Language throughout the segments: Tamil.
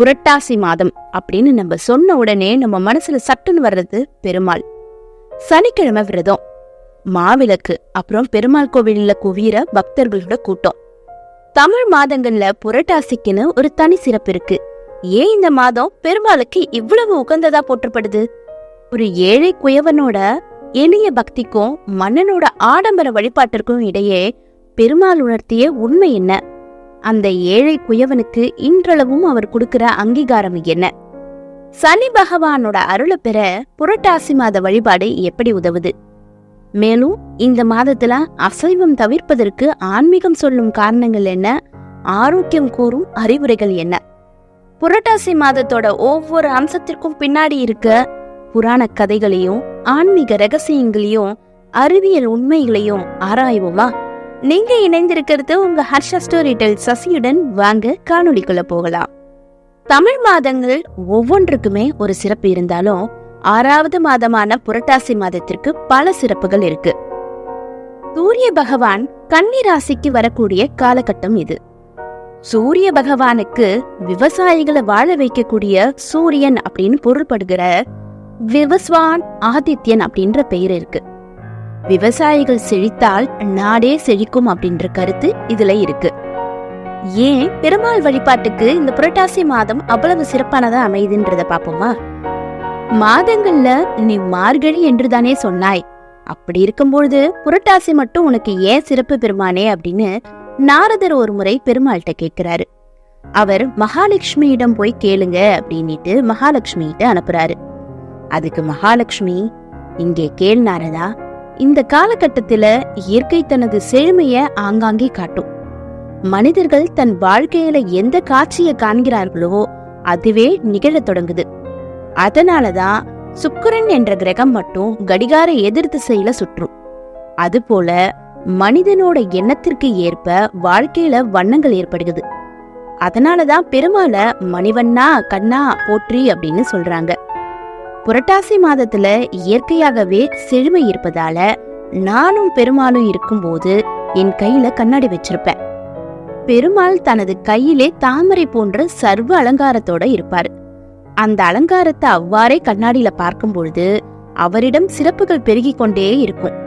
புரட்டாசி மாதம் அப்படின்னு நம்ம சொன்ன உடனே நம்ம மனசுல சட்டுன்னு வர்றது பெருமாள். சனிக்கிழமை விரதம். மாவிளக்கு அப்புறம் பெருமாள் கோவிலில் குவியிற பக்தர்களோட கூட்டம். தமிழ் மாதங்கள்ல புரட்டாசிக்குன்னு ஒரு தனி சிறப்பு இருக்கு. ஏன் இந்த மாதம் பெருமாளுக்கு இவ்வளவு உகந்ததா போற்றப்படுது? ஒரு ஏழை குயவனோட எளிய பக்திக்கும் மன்னனோட ஆடம்பர வழிபாட்டிற்கும் இடையே பெருமாள் உணர்த்திய உண்மை என்ன? அந்த ஏழை குயவனுக்கு இன்றளவும் அவர் கொடுக்கிற அங்கீகாரம் என்ன? சனி பகவானோட அருளை பெற புரட்டாசி மாத வழிபாடு எப்படி உதவுது? மேலும் இந்த மாதத்துல அசைவம் தவிர்ப்பதற்கு ஆன்மீகம் சொல்லும் காரணங்கள் என்ன? ஆரோக்கியம் கூறும் அறிவுரைகள் என்ன? புரட்டாசி மாதத்தோட ஒவ்வொரு அம்சத்திற்கும் பின்னாடி இருக்க புராண கதைகளையும் ஆன்மீக ரகசியங்களையும் அறிவியல் உண்மைகளையும் ஆராய்வோமா? நீங்க இணைந்திருக்கிறது உங்க ஹர்ஷா ஸ்டோரி டெல் சசியுடன் வாங்க காணொளிக்குள்ள போகலாம். தமிழ் மாதங்கள் ஒவ்வொன்றுக்குமே ஒரு சிறப்பு இருந்தாலும் ஆறாவது மாதமான புரட்டாசி மாதத்திற்கு பல சிறப்புகள் இருக்கு. சூரிய பகவான் கன்னி ராசிக்கு வரக்கூடிய காலகட்டம் இது. சூரிய பகவானுக்கு விவசாயிகளை வாழ வைக்கக்கூடிய சூரியன் அப்படின்னு பொருள்படுகிற விவஸ்வான் ஆதித்யன் அப்படின்ற பெயர் இருக்கு. விவசாயிகள் செழித்தால் நாடே செழிக்கும் அப்படின்ற கருத்து இதுல இருக்கு. ஏன் பெருமாள் வழிபாட்டுக்கு இந்த புரட்டாசி மாதம் அவ்வளவு சிறப்பானதா அமையுதுன்றத பாப்போமா மாதங்கள்ல நீ மார்கழி என்று தானே சொன்னாய். அப்படி இருக்கும்பொழுது புரட்டாசி மட்டும் உனக்கு ஏன் சிறப்பு பெருமானே அப்படின்னு நாரதர் ஒரு முறை பெருமாள்கிட்ட கேட்கிறாரு. அவர் மகாலட்சுமியிடம் போய் கேளுங்க அப்படின்னுட்டு மகாலட்சுமிகிட்ட அனுப்புறாரு. அதுக்கு மகாலட்சுமி இங்கே கேள் நாரதா இந்த காலகட்டத்தில் இயற்கை தனது செழுமையை ஆங்காங்கே காட்டும். மனிதர்கள் தன் வாழ்க்கையில எந்த காட்சியை காண்கிறார்களோ அதுவே நிகழத் தொடங்குது. அதனாலதான் சுக்கிரன் என்ற கிரகம் மட்டும் கடிகார எதிர் திசையில சுற்றும். அதுபோல மனிதனோட எண்ணத்திற்கு ஏற்ப வாழ்க்கையில வண்ணங்கள் ஏற்படுகிறது. அதனாலதான் பெருமாளை மணிவண்ணா கண்ணா போற்றி அப்படின்னு சொல்றாங்க. புரட்டாசி மாதத்துல இயற்கையாகவே செழுமை இருப்பதால நானும் பெருமாளும் இருக்கும்போது என் கையில கண்ணாடி வச்சிருப்பேன். பெருமாள் தனது கையிலே தாமரை போன்ற சர்வ அலங்காரத்தோட இருப்பாரு. அந்த அலங்காரத்தை அவ்வாறே கண்ணாடியில பார்க்கும் பொழுது அவரிடம் சிறப்புகள் பெருகி கொண்டே இருக்கும்.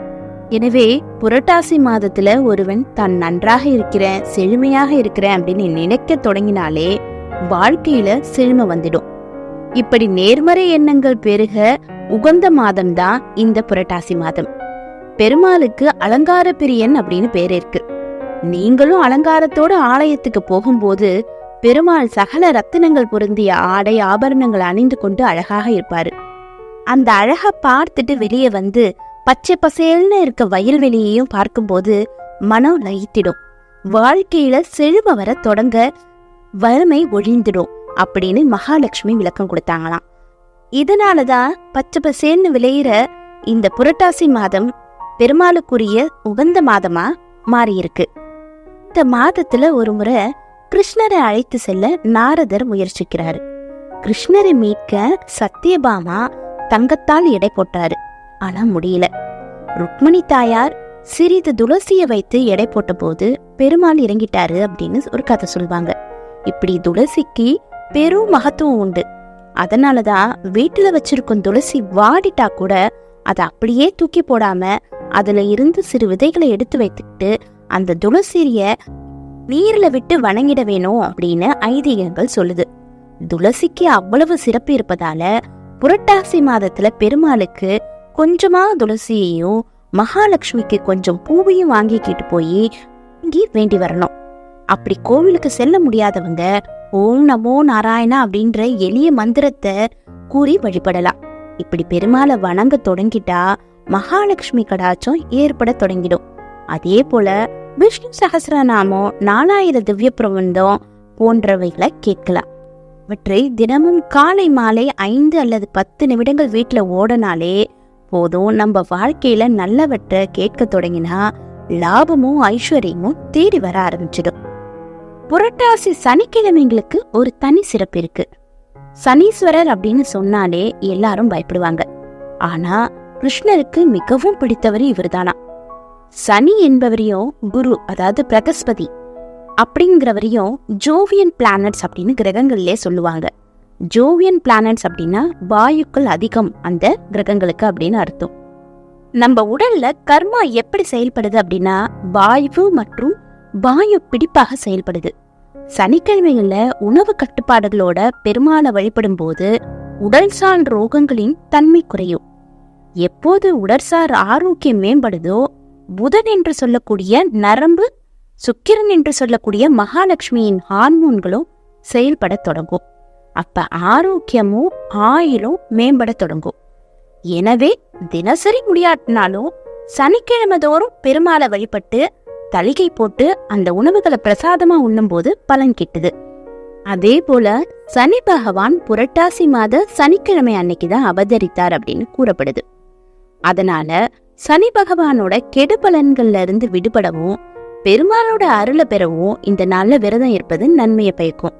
எனவே புரட்டாசி மாதத்துல ஒருவன் தான் நன்றாக இருக்கிறேன் செழுமையாக இருக்கிறேன் அப்படின்னு நினைக்க தொடங்கினாலே வாழ்க்கையில செழுமை வந்துடும். இப்படி நேர்மறை எண்ணங்கள் பெருக உகந்த மாதம்தான் இந்த புரட்டாசி மாதம். பெருமாளுக்கு அலங்கார பிரியன் அப்படின்னு பேர் இருக்கு நீங்களும் அலங்காரத்தோட ஆலயத்துக்கு போகும்போது பெருமாள் சகல ரத்தினங்கள் பொருந்திய ஆடை ஆபரணங்கள் அணிந்து கொண்டு அழகாக இருப்பாரு. அந்த அழக பார்த்துட்டு வெளியே வந்து பச்சை பசேல்னு இருக்க வயல்வெளியையும் பார்க்கும்போது மனம் லயித்திடும் வாழ்க்கையில செழும வர தொடங்க வறுமை ஒழிந்திடும். அப்படின்னு மகாலட்சுமி விளக்கம் கொடுத்தாங்களாம். இதனாலதான் பச்சை பசேல்னு விளையிற இந்த புரட்டாசி மாதம் பெருமாளுக்குரிய உகந்த மாதமா மாறியிருக்கு. இந்த மாதத்துல ஒரு முறை கிருஷ்ணரை அழைத்து செல்ல நாரதர் முயற்சிக்கிறாரு. கிருஷ்ணரை மீட்க சத்தியபாமா தங்கத்தால் எடை போட்டாரு. ஆனா முடியல. ருக்மணி தாயார் சிறிது துளசிய வைத்து எடை போட்ட போது பெருமாள் இறங்கிட்டாரு அப்படின்னு ஒரு கதை சொல்லுவாங்க இப்படி துளசிக்கு பெரும் மகத்துவம் உண்டு. அதனால தான் வீட்டுல வச்சிருக்கும் துளசி வாடிட்டா கூட அதை அப்படியே தூக்கி போடாம அதுல இருந்து சிறு விதைகளை எடுத்து வைத்துக்கிட்டு அந்த துளசிரிய நீர்ல விட்டு வணங்கிட வேணும் அப்படின்னு ஐதீகங்கள் சொல்லுது. துளசிக்கு அவ்வளவு சிறப்பு இருப்பதால புரட்டாசி மாதத்துல பெருமாளுக்கு கொஞ்சமா துளசியையும் மகாலட்சுமிக்கு கொஞ்சம் பூவையும் வாங்கிக்கிட்டு போய் இங்கே வேண்டி வரணும். அப்படி கோவிலுக்கு செல்ல முடியாதவங்க ஓம் நமோ நாராயணா அப்படின்ற எளிய மந்திரத்தை கூறி வழிபடலாம். இப்படி பெருமாளை வணங்க தொடங்கிட்டா மகாலட்சுமி கடாச்சம் ஏற்பட தொடங்கிடும். அதே போல விஷ்ணு சகசிரநாமம் நாலாயிர திவ்ய பிரபந்தம் போன்றவைகளை கேட்கலாம். இவற்றை தினமும் காலை மாலை ஐந்து அல்லது பத்து நிமிடங்கள் வீட்டில் ஓடனாலே போதும். நம்ம வாழ்க்கையில நல்லவற்றை கேட்க தொடங்கினா லாபமும் ஐஸ்வர்யமும் தேடி வர ஆரம்பிச்சிடும். புரட்டாசி சனிக்கிழமைங்களுக்கு ஒரு தனி சிறப்பு இருக்கு. சனீஸ்வரர் அப்படின்னு சொன்னாலே எல்லாரும் பயப்படுவாங்க. ஆனா கிருஷ்ணருக்கு மிகவும் பிடித்தவர் இவர்தானா? சனி என்பவரையும் குரு அதாவது பிரகஸ்பதி அப்படிங்கிறவரையும் ஜோவியன் பிளானட்ஸ் அப்படின்னு கிரகங்கள்லே சொல்லுவாங்க. ஜோவியன் பிளானட்ஸ் அப்படின்னா வாயுக்கள் அதிகம் அந்த கிரகங்களுக்கு அப்படின்னு அர்த்தம். நம்ம உடல்ல கர்மா எப்படி செயல்படுது அப்படின்னா வாயு மற்றும் வாயு பிடிப்பாக செயல்படுது. சனிக்கிழமைகள்ல உணவு கட்டுப்பாடுகளோட பெருமாளை வழிபடும் போது உடல்சார் ரோகங்களின் தன்மை குறையும். எப்போது உடற்சார் ஆரோக்கியம் மேம்படுதோ புதன் என்று சொல்லக்கூடிய நரம்பு சுக்கிரன் என்று சொல்லக்கூடிய மகாலட்சுமியின் ஹார்மோன்களும் செயல்பட தொடங்கும். அப்ப ஆரோக்கியமும் ஆயிலும் மேம்பட தொடங்கும். எனவே தினசரி முடியாட்டினாலும் சனிக்கிழமை தோறும் பெருமாளை வழிபட்டு தளிகை போட்டு அந்த உணவுகளை பிரசாதமா உண்ணும்போது பலன் கிட்டுது. அதே போல சனி பகவான் புரட்டாசி மாத சனிக்கிழமை அன்னைக்கு தான் அவதரித்தார் அப்படின்னு கூறப்படுது. அதனால சனி பகவானோட கெடு பலன்கள்ல இருந்து விடுபடவும் பெருமாளோட அருளை பெறவும் இந்த நாள்ல விரதம் இருப்பது நன்மையை பயக்கும்.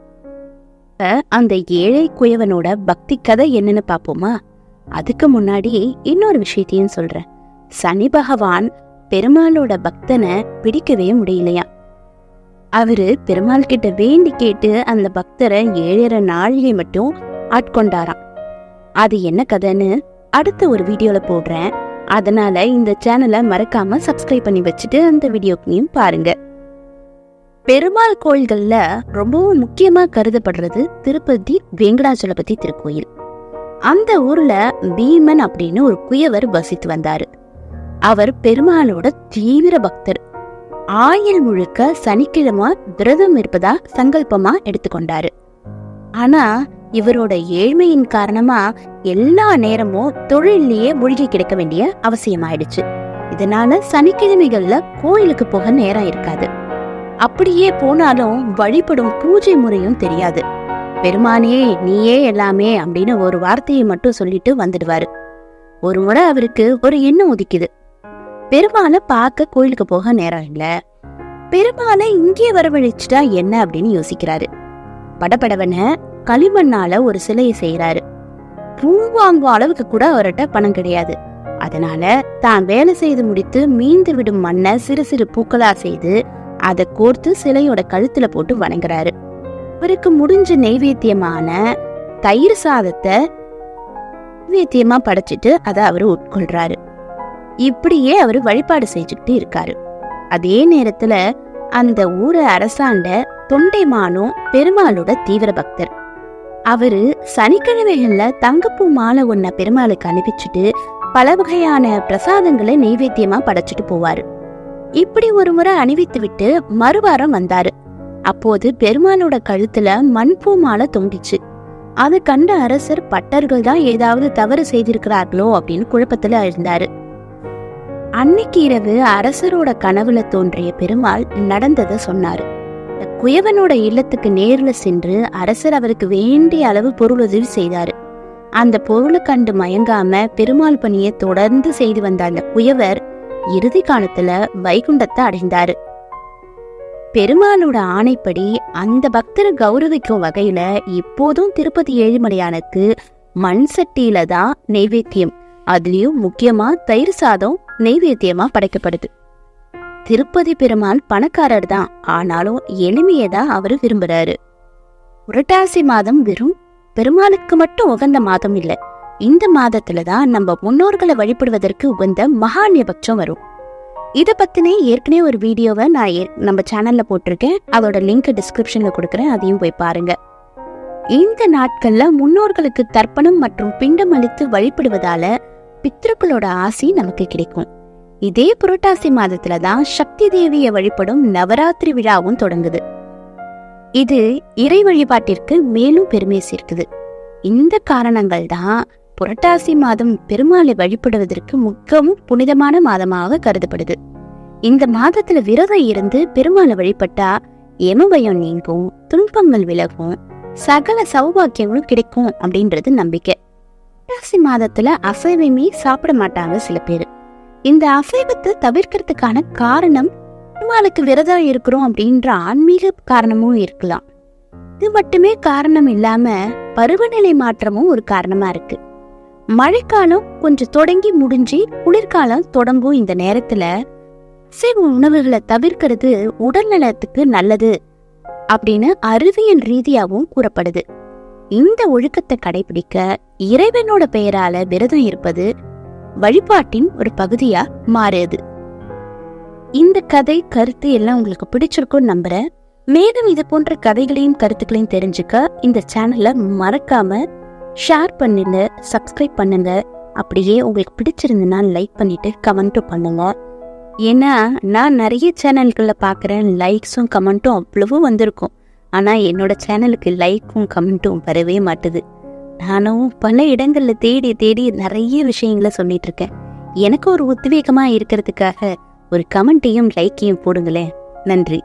அந்த ஏழை குயவனோட பக்தி கதை என்னன்னு பாப்போமா? அதுக்கு முன்னாடி இன்னொரு விஷயத்தையும் சொல்றேன். சனி பகவான் பெருமாளோட பக்தனை பிடிக்கவே முடியலையா? அவரு பெருமாள் கிட்ட வேண்டி கேட்டு அந்த பக்தரை ஏழரை நாழிகை மட்டும் ஆட்கொண்டாராம். அது என்ன கதைன்னு அடுத்த ஒரு வீடியோல போடுறேன். அதனால இந்த சேனலை மறக்காம சப்ஸ்கிரைப் பண்ணி வச்சுட்டு அந்த வீடியோக்கையும் பாருங்க. பெருமாள் கோயில்கள்ல ரொம்பவும் முக்கியமா கருதப்படுறது திருப்பதி வெங்கடாச்சலபதி திருக்கோயில். அந்த ஊர்ல பீமன் அப்படின்னு ஒரு குயவர் வசித்து வந்தாரு. அவர் பெருமாளோட தீவிர பக்தர். ஆயில் முழுக்க சனிக்கிழமை விரதம் இருப்பதா சங்கல்பமா எடுத்துக்கொண்டாரு. ஆனா இவரோட ஏழ்மையின் காரணமா எல்லா நேரமும் தொழிலேயே மூழ்கி கிடைக்க வேண்டிய அவசியமாயிடுச்சு. இதனால சனிக்கிழமைகள்ல கோயிலுக்கு போக நேரம் இருக்காது. அப்படியே போனாலும் வழிபடும் பூஜை முறையும் தெரியாது. பெருமானே நீயே எல்லாமே அப்படின்னு ஒரு வார்த்தையை மட்டும் சொல்லிட்டு வந்துடுவாரு. ஒரு முறை அவருக்கு ஒரு எண்ணம் உதிக்குது. பெருமாளை பார்க்க கோயிலுக்கு போக நேரம் இல்லை. பெருமாளை இங்கே வரவழைச்சிட்டா என்ன அப்படின்னு யோசிக்கிறாரு. படப்படவன களிமண்ணால ஒரு சிலையை செய்யறாரு பூ வாங்கும் அளவுக்கு கூட அவர்கிட்ட பணம் கிடையாது. அதனால தான் வேலை செய்து முடித்து மீந்து விடும் மண்ணை சிறு சிறு பூக்களா செய்து அதை கோர்த்து சிலையோட கழுத்துல போட்டு வணங்குறாரு. அவருக்கு முடிஞ்ச நெய்வேத்தியமான தயிர் சாதத்தை நைவேத்தியமா படைச்சிட்டு அதை அவர் உட்கொள்றாரு. இப்படியே அவர் வழிபாடு செஞ்சுக்கிட்டு இருக்காரு. அதே நேரத்துல அந்த ஊரை அரசாண்ட தொண்டைமானும் பெருமாளோட தீவிர பக்தர். அவரு சனிக்கிழமைகள்ல தங்கப்பூ மாலை ஒன்ன பெருமாளுக்கு அனுப்பிச்சுட்டு பல வகையான பிரசாதங்களை நெய்வேத்தியமா படைச்சிட்டு போவாரு. இப்படி ஒரு முறை அணிவித்து விட்டு மறுவாரம் வந்தாரு. அப்போது பெருமாளோட கழுத்துல மண்பூ மாலை தொங்கிச்சு. அது கண்ட அரசர் பட்டர்கள் தான் ஏதாவது தவறு செய்திருக்கிறார்களோ அப்படின்னு குழப்பத்துல இருந்தாரு அன்னைக்கு இரவு அரசரோட கனவுல தோன்றிய பெருமாள் நடந்ததை சொன்னாரு. குயவனோட இல்லத்துக்கு நேர்ல சென்று அரசர் அவருக்கு வேண்டிய அளவு பொருளுதவி செய்தாரு. அந்த பொருளை கண்டு மயங்காம பெருமாள் பணியை தொடர்ந்து செய்து வந்த அந்த குயவர் இறுதி காலத்துல வைகுண்டத்தை அடைந்தாரு. பெருமாளோட ஆணைப்படி அந்த பக்தரை கௌரவிக்கும் வகையில இப்போதும் திருப்பதி ஏழுமலையானுக்கு மண் சட்டியில தான் நெய்வேத்தியம் அதுலயும் முக்கியமா தயிர் சாதம் நெய்வேத்தியமா படைக்கப்படுது. திருப்பதி பெருமாள் பணக்காரர் தான். ஆனாலும் எளிமையை தான் அவரு விரும்புறாரு. புரட்டாசி மாதம் வெறும் பெருமாளுக்கு மட்டும் உகந்த மாதம் இல்லை. இந்த மாதத்துல தான் நம்ம முன்னோர்களை வழிபடுவதற்கு உகந்த மகான்யபட்சம் வரும். இத பத்தினே ஏற்கனவே ஒரு வீடியோவை நான் நம்ம சேனல்ல போட்டிருக்கேன். அதோட லிங்க் டிஸ்கிரிப்ஷன்ல கொடுக்குறேன். அதையும் போய் பாருங்க. இந்த நாட்கள்ல முன்னோர்களுக்கு தர்ப்பணம் மற்றும் பிண்டம் அளித்து வழிபடுவதால பித்ருக்களோட ஆசி நமக்கு கிடைக்கும். இதே புரட்டாசி மாதத்துல தான் சக்தி தேவியை வழிபடும் நவராத்திரி விழாவும் தொடங்குது. இது இறை வழிபாட்டிற்கு மேலும் பெருமை சேர்க்குது. இந்த காரணங்கள் தான் புரட்டாசி மாதம் பெருமாளை வழிபடுவதற்கு மிகவும் புனிதமான மாதமாக கருதப்படுது. இந்த மாதத்துல விரதம் இருந்து பெருமாளை வழிபட்டா எமபயம் நீங்கும் துன்பங்கள் விலகும் சகல சௌபாக்கியங்களும் கிடைக்கும் அப்படின்றது நம்பிக்கை. புரட்டாசி மாதத்துல அசைவமே சாப்பிட மாட்டாங்க சில பேர். இந்த அசைவத்தை தவிர்க்கிறதுக்கான காரணம் பெருமாளுக்கு விரதம் இருக்கிறோம் அப்படின்ற ஆன்மீக காரணமும் இருக்கலாம். இது மட்டுமே காரணம் இல்லாம பருவநிலை மாற்றமும் ஒரு காரணமா இருக்கு. மழைக்காலம் கொஞ்சம் தொடங்கி முடிஞ்சு குளிர்காலம் தொடங்கும் இந்த நேரத்துல அசைவ உணவுகளை தவிர்க்கிறது உடல் நலத்துக்கு நல்லது அப்படின்னு அறிவியல் ரீதியாகவும் கூறப்படுது. இந்த ஒழுக்கத்தை கடைபிடிக்க இறைவனோட பெயரால விரதம் இருப்பது வழிபாட்டின் ஒரு பகுதியா மாறுது இந்த கதை கருத்து எல்லாம் உங்களுக்கு பிடிச்சிருக்கும்னு நம்புறேன். மேலும் இது போன்ற கதைகளையும் கருத்துக்களையும் தெரிஞ்சுக்க இந்த சேனலை மறக்காம ஷேர் பண்ணுங்க சப்ஸ்கிரைப் பண்ணுங்க. அப்படியே உங்களுக்கு பிடிச்சிருந்ததுன்னா லைக் பண்ணிட்டு கமெண்ட்டும் பண்ணுங்க. ஏன்னா நான் நிறைய சேனல்களில் பார்க்குறேன் லைக்ஸும் கமெண்ட்டும் அவ்வளவும் வந்திருக்கும். ஆனால் என்னோட சேனலுக்கு லைக்கும் கமெண்ட்டும் வரவே மாட்டுது. நானும் பல இடங்கள்ல தேடி தேடி நிறைய விஷயங்களை சொல்லிட்டு இருக்கேன் எனக்கு ஒரு உத்வேகமாக இருக்கிறதுக்காக ஒரு கமெண்ட்டையும் லைக்கையும் போடுங்களேன். நன்றி.